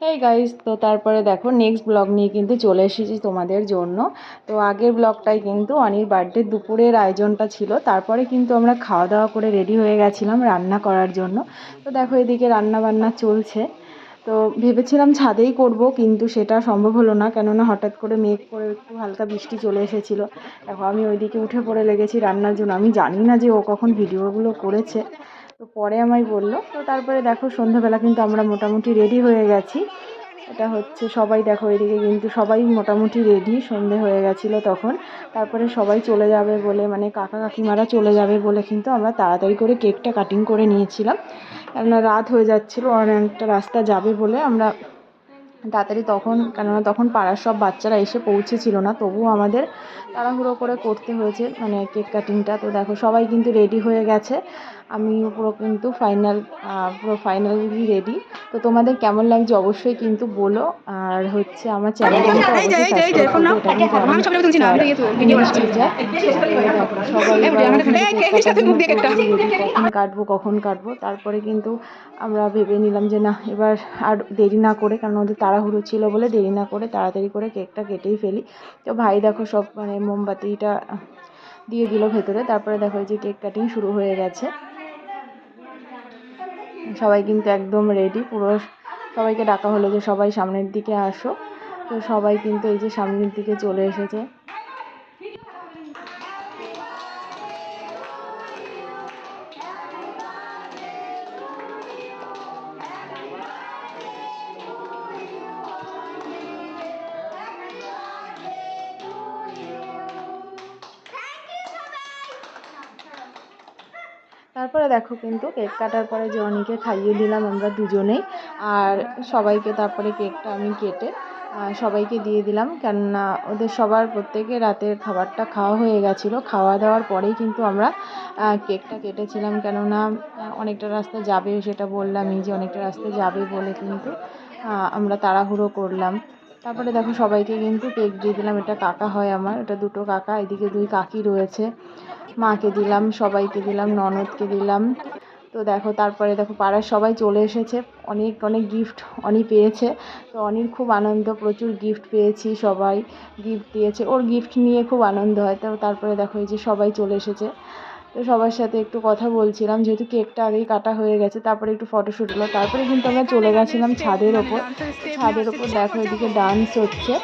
এই গাইস তো তারপরে দেখো নেক্সট ব্লগ নিয়ে কিন্তু চলে এসেছি তোমাদের জন্য। তো আগের ব্লগটাই কিন্তু অনির বার্থডে দুপুরের আয়োজনটা ছিল। তারপরে কিন্তু আমরা খাওয়া দাওয়া করে রেডি হয়ে গেছিলাম রান্না করার জন্য। তো দেখো এদিকে রান্না বান্না চলছে। তো ভেবেছিলাম ছাদেই করব, কিন্তু সেটা সম্ভব হলো না। কেননা হঠাৎ করে মেঘ করে একটু হালকা বৃষ্টি চলে এসেছিল। দেখো আমি ওইদিকে উঠে পড়ে লেগেছি রান্নার জন্য। আমি জানি না যে ও কখন ভিডিওগুলো করেছে। তো পরে আমায় বলল। তো তারপরে দেখো সন্ধ্যাবেলা কিন্তু আমরা মোটামুটি রেডি হয়ে গেছি। এটা হচ্ছে সবাই দেখো এদিকে কিন্তু সবাই মোটামুটি রেডি সন্ধে হয়ে গেছিল তখন। তারপরে সবাই চলে যাবে বলে মানে কাকা কাকিমারা চলে যাবে বলে কিন্তু আমরা তাড়াতাড়ি করে কেকটা কাটিং করে নিয়েছিলাম। কেননা রাত হয়ে যাচ্ছিল, অনেকটা রাস্তা যাবে বলে আমরা তাড়াতাড়ি তখন, কেননা তখন পাড়ার সব বাচ্চারা এসে পৌঁছেছিল না। তবুও আমাদের তাড়াহুড়ো করে করতে হয়েছে মানে কেক কাটিংটা তো দেখো সবাই কিন্তু রেডি হয়ে গেছে। আমি পুরো কিন্তু ফাইনাল পুরো ফাইনালি রেডি তো তোমাদের কেমন লাগছে অবশ্যই কিন্তু বলো আর হচ্ছে আমার চ্যানেলটা কখন কাটবো কখন কাটবো তারপরে কিন্তু আমরা ভেবে নিলাম যে না এবার আর দেরি না করে কারণ ওদের তাড়াহুড়ো ছিল বলে দেরি না করে তাড়াতাড়ি করে কেকটা কেটেই ফেলি তো ভাই দেখো সব মানে মোমবাতিটা দিয়ে দিল ভেতরে তারপরে দেখো যে কেক কাটিং শুরু হয়ে গেছে সবাই কিন্তু একদম রেডি পুরো সবাইকে ডাকা হলো যে সবাই সামনের দিকে আসো। তো সবাই কিন্তু এই যে সামনের দিকে চলে এসেছে। তারপরে দেখো কিন্তু কেক কাটার পরে জনিকে খাইয়ে দিলাম আমরা দুজনেই। আর সবাইকে তারপরে কেকটা আমি কেটে সবাইকে দিয়ে দিলাম। কেননা ওদের সবার প্রত্যেকের রাতের খাবারটা খাওয়া হয়ে গেছিল। খাওয়া দাওয়ার পরেই কিন্তু আমরা কেকটা কেটেছিলাম। কেননা অনেকটা রাস্তা যাবে সেটা বললামই যে অনেকটা রাস্তা যাবে বলে কিন্তু আমরা তাড়াহুড়ো করলাম। তারপরে দেখো সবাইকে কিন্তু কেক দিয়ে দিলাম। এটা কাকা হয় আমার, এটা দুটো কাকা, এদিকে দুই কাকি রয়েছে। মাকে দিলাম, সবাইকে দিলাম, ননদকে দিলাম। তো দেখো, তারপরে দেখো, পাড়ার সবাই চলে এসেছে। অনেক অনেক গিফট অনি পেয়েছে। তো অনির খুব আনন্দ, প্রচুর গিফট পেয়েছি সবাই। গিফট দিয়েছে। ওর গিফট নিয়ে খুব আনন্দ হয়। তো তারপরে দেখো, এই যে সবাই চলে এসেছে। তো সবার সাথে একটু কথা বলছিলাম, যেহেতু কেকটা আগেই কাটা হয়ে গেছে, তারপরে একটু ফটোশ্যুট হলো। তারপরে কিন্তু আমরা চলে গেছিলাম ছাদের ওপর। ছাদের ওপর দেখো, এদিকে ডান্স হচ্ছে।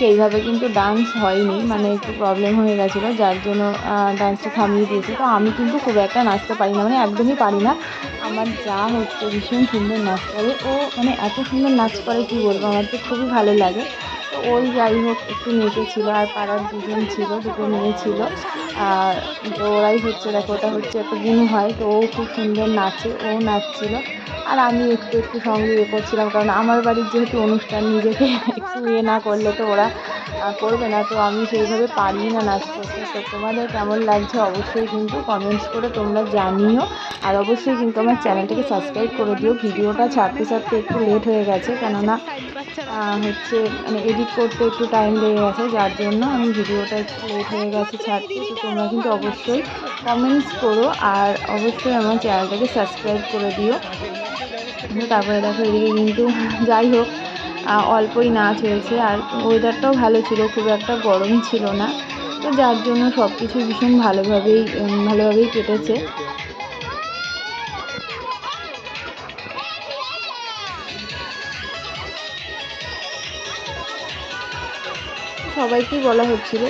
সেইভাবে কিন্তু ডান্স হয়নি মানে একটু প্রবলেম হয়ে গেছিল, যার জন্য ডান্সটা থামিয়ে দিয়েছি। তো আমি কিন্তু খুব একটা নাচতে পারি না মানে একদমই পারি না। আমার যা হচ্ছে ভীষণ সুন্দর নাচ করে। ও মানে এত সুন্দর নাচ করে, কী বলব? আমার তো খুবই ভালো লাগে। তো ওই যাই হোক, একটু নেচেছিলো আর পাড়ার দুজন ছিল, দুটো মেয়ে ছিল। আর ওরাই হচ্ছে, দেখো, ওটা হচ্ছে একটা বুনু হয়। তো ও খুব সুন্দর নাচে, ও নাচছিলো। আর আমি একটু একটু সঙ্গে ইয়ে করছিলাম, কারণ আমার বাড়ির যেহেতু অনুষ্ঠান, নিজেকে একটু ইয়ে না করলে তো ওরা করবে না, তো আমি সেইভাবে পারি না নাচ করতে। তো তোমাদের কেমন লাগছে অবশ্যই কিন্তু কমেন্টস করে তোমরা জানিও। আর অবশ্যই কিন্তু আমার চ্যানেলটাকে সাবস্ক্রাইব করে দিও। ভিডিওটা ছাড়তে ছাড়তে একটু লেট হয়ে গেছে, কেননা হচ্ছে মানে এডিট করতে একটু টাইম লেগে গেছে, যার জন্য আমি ভিডিওটা একটু লেট হয়ে গেছে ছাড়তে। তো তোমরা কিন্তু অবশ্যই কমেন্টস করো, আর অবশ্যই আমার চ্যানেলটাকে সাবস্ক্রাইব করে দিও। তারপরে দেখো এদিকে কিন্তু, যাই হোক অল্পই নাচ হয়েছে আর ওয়েদারটাও ভালো ছিল, খুব একটা গরম ছিল না। তো যার জন্য সব কিছু ভীষণ ভালোভাবেই ভালোভাবেই কেটেছে। সবাইকেই বলা হচ্ছিল।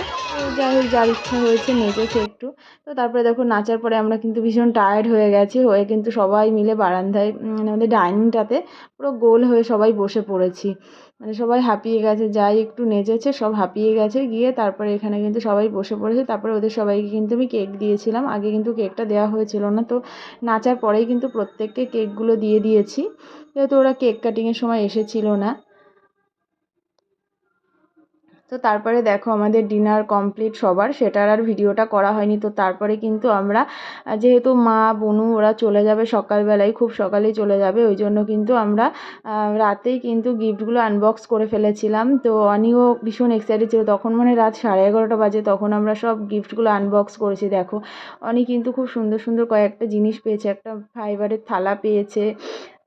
যাই হোক, যার ইচ্ছা হয়েছে নেচেছে একটু। তো তারপরে দেখো নাচার পরে আমরা কিন্তু ভীষণ টায়ার্ড হয়ে গেছি, হয়ে কিন্তু সবাই মিলে বারান্দায় মানে আমাদের ডাইনিংটাতে পুরো গোল হয়ে সবাই বসে পড়েছি। মানে সবাই হাঁপিয়ে গেছে, যাই একটু নেচেছে সব হাঁপিয়ে গেছে, গিয়ে তারপরে এখানে কিন্তু সবাই বসে পড়েছে। তারপরে ওদের সবাইকে কিন্তু আমি কেক দিয়েছিলাম। আগে কিন্তু কেকটা দেওয়া হয়েছিল না, তো নাচার পরেই কিন্তু প্রত্যেককে কেকগুলো দিয়ে দিয়েছি। যেহেতু ওরা কেক কাটিংয়ের সময় এসেছিল না তো তারপরে দেখো আমাদের ডিনার কমপ্লিট সবার, সেটার আর ভিডিওটা করা হয়নি। তো তারপরে কিন্তু আমরা যেহেতু মা, বনু ওরা চলে যাবে সকালবেলায়, খুব সকালেই চলে যাবে, ওই জন্য কিন্তু আমরা রাতেই কিন্তু গিফটগুলো আনবক্স করে ফেলেছিলাম। তো অনিও ভীষণ এক্সাইটেড ছিল। তখন মানে রাত সাড়ে এগারোটা বাজে, তখন আমরা সব গিফটগুলো আনবক্স করেছি। দেখো, অনি কিন্তু খুব সুন্দর সুন্দর কয়েকটা জিনিস পেয়েছে। একটা ফাইবারের থালা পেয়েছে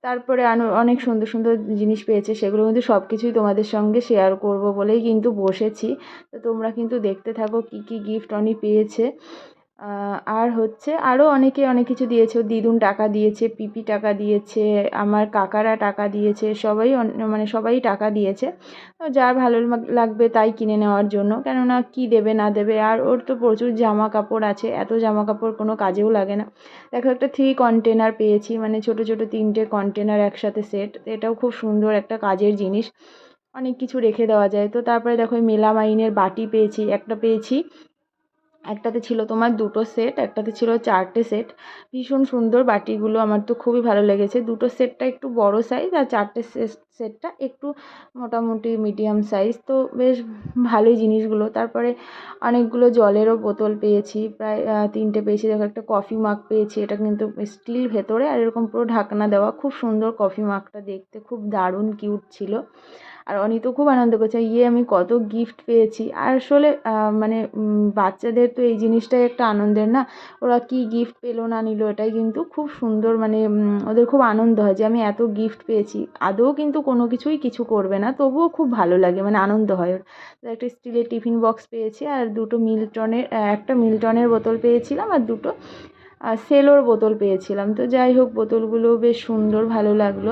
তারপরে অনেক সুন্দর সুন্দর জিনিস পেয়েছে, সেগুলো কিন্তু সব কিছুই তোমাদের সঙ্গে শেয়ার করব বলেই কিন্তু বসেছি। তো তোমরা কিন্তু দেখতে থাকো কি কি গিফট অনি পেয়েছে। আর হচ্ছে আরও অনেকে অনেক কিছু দিয়েছে। দিদুন টাকা দিয়েছে, পিপি টাকা দিয়েছে, আমার কাকারা টাকা দিয়েছে, সবাই মানে সবাই টাকা দিয়েছে। যার ভালো লাগবে তাই কিনে নেওয়ার জন্য। কেননা কী দেবে না দেবে? আর ওর তো প্রচুর জামা কাপড় আছে, এত জামা কাপড় কোনো কাজেও লাগে না। দেখো একটা থ্রি কন্টেনার পেয়েছি মানে ছোটো ছোটো তিনটে কন্টেনার একসাথে সেট এটাও খুব সুন্দর একটা কাজের জিনিস। অনেক কিছু রেখে দেওয়া যায়। তো তারপরে দেখো এই মেলামাইনের বাটি পেয়েছি, একটা পেয়েছি। একটাতে ছিল তোমার দুটো সেট একটাতে ছিল চারটে সেট ভীষণ সুন্দর বাটিগুলো, আমার তো খুবই ভালো লেগেছে। দুটো সেটটা একটু বড় সাইজ আর চারটে সেটটা একটু মোটামুটি মিডিয়াম সাইজ তো বেশ ভালোই জিনিসগুলো। তারপরে অনেকগুলো জলেরও বোতল পেয়েছি। প্রায় তিনটে পেয়েছি। দেখো, একটা কফি মাগ পেয়েছি। এটা কিন্তু স্টিল ভেতরে আর এরকম পুরো ঢাকনা দেওয়া। খুব সুন্দর কফি মাগটা দেখতে। খুব দারুণ কিউট ছিল। আর অনি তো খুব আনন্দ করছে ইয়ে আমি কত গিফট পেয়েছি। আর আসলে মানে বাচ্চাদের তো এই জিনিসটাই একটা আনন্দের না? ওরা কী গিফট পেল না নিল, এটাই কিন্তু খুব সুন্দর মানে ওদের খুব আনন্দ হয় যে আমি এত গিফট পেয়েছি। আদৌ কিন্তু কোনো কিছুই কিছু করবে না, তবুও খুব ভালো লাগে মানে আনন্দ হয় ওর। একটা স্টিলের টিফিন বক্স পেয়েছি, আর দুটো মিল্টনের একটা মিল্টনের বোতল পেয়েছিলাম, আর দুটো সেলোর বোতল পেয়েছিলাম। তো যাই হোক, বোতলগুলো বেশ সুন্দর, ভালো লাগল।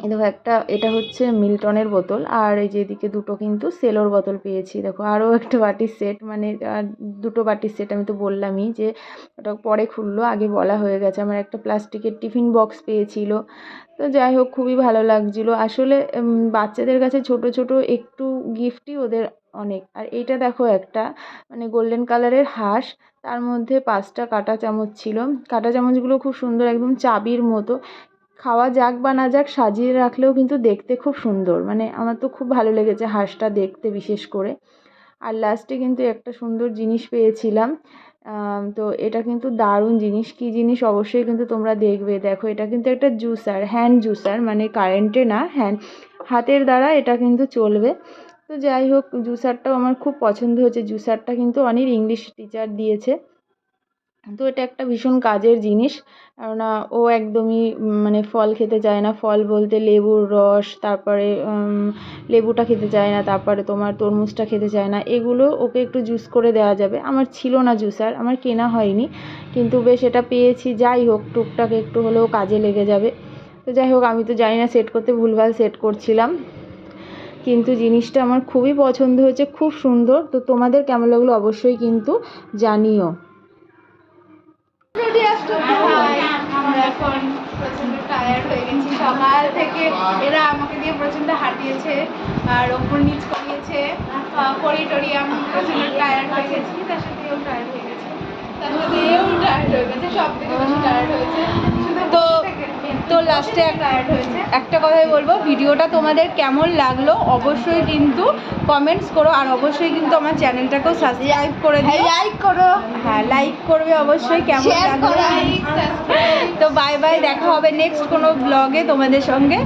দেখো একটা, এটা হচ্ছে মিল্টনের বোতল। আর এই যে এদিকে দুটো কিন্তু সেলোর বোতল পেয়েছি। দেখো আরও একটা বাটির সেট মানে দুটো বাটির সেট আমি তো বললামই যে, ওটা পরে খুললো, আগে বলা হয়ে গেছে। আমার একটা প্লাস্টিকের টিফিন বক্স পেয়েছিল। তো যাই হোক, খুবই ভালো লাগছিল। আসলে বাচ্চাদের কাছে ছোট ছোট একটু গিফটই ওদের অনেক। আর এইটা দেখো একটা মানে গোল্ডেন কালারের হাঁস। তার মধ্যে পাঁচটা কাঁটা চামচ ছিল। কাঁটা চামচগুলো খুব সুন্দর, একদম চাবির মতো। খাওয়া যাক বা না যাক সাজিয়ে রাখলেও কিন্তু দেখতে খুব সুন্দর। মানে আমার তো খুব ভালো লেগেছে হাঁসটা দেখতে বিশেষ করে। আর লাস্টে কিন্তু একটা সুন্দর জিনিস পেয়েছিলাম। তো এটা কিন্তু দারুণ জিনিস। কী জিনিস অবশ্যই কিন্তু তোমরা দেখবে। দেখো, এটা কিন্তু একটা জুসার হ্যান্ড জুসার মানে কারেন্টে না হ্যান্ড হাতের দ্বারা এটা কিন্তু চলবে। তো যাই হোক জুসারটাও আমার খুব পছন্দ হয়েছে। জুসারটা কিন্তু অনেক ইংলিশ টিচার দিয়েছে। তো এটা একটা ভীষণ কাজের জিনিস। কেননা ও একদমই মানে ফল খেতে চায় না। ফল বলতে লেবুর রস, তারপরে লেবুটা খেতে চায় না, তারপরে তোমার তরমুজটা খেতে চায় না। এগুলো ওকে একটু জুস করে দেওয়া যাবে। আমার ছিল না জুসার আমার কেনা হয়নি। কিন্তু বেশ এটা পেয়েছি। যাই হোক, টুকটাক একটু হলেও কাজে লেগে যাবে। তো যাই হোক, আমি তো জানি না সেট করতে ভুলভাল সেট করছিলাম। কিন্তু জিনিসটা আমার খুবই পছন্দ হয়েছে, খুব সুন্দর। তো তোমাদের কেমন লাগল অবশ্যই কিন্তু জানিও। আমরা হয়ে গেছি। সকাল থেকে এরা আমাকে দিয়ে প্রচণ্ড হাঁটিয়েছে আর ওপর নিচ করিয়েছে। করি টরি আমি প্রচণ্ড টায়ার্ড হয়ে গেছি। তার সাথে এও টায়ার্ড হয়ে গেছে। তার সাথে এও টায়ার্ড হয়ে গেছে। সব থেকে বেশি টায়ার্ড হয়েছে। তো তো লাস্টে একটা কথাই বলব ভিডিওটা তোমাদের কেমন লাগল অবশ্যই কিন্তু কমেন্টস করো আর অবশ্যই কিন্তু আমার চ্যানেলটাকেও সাবস্ক্রাইব করে দিও। লাইক করো। হ্যাঁ লাইক করবে অবশ্যই কেমন লাগল? তো বাই বাই দেখা হবে নেক্সট কোনো ব্লগে তোমাদের সঙ্গে।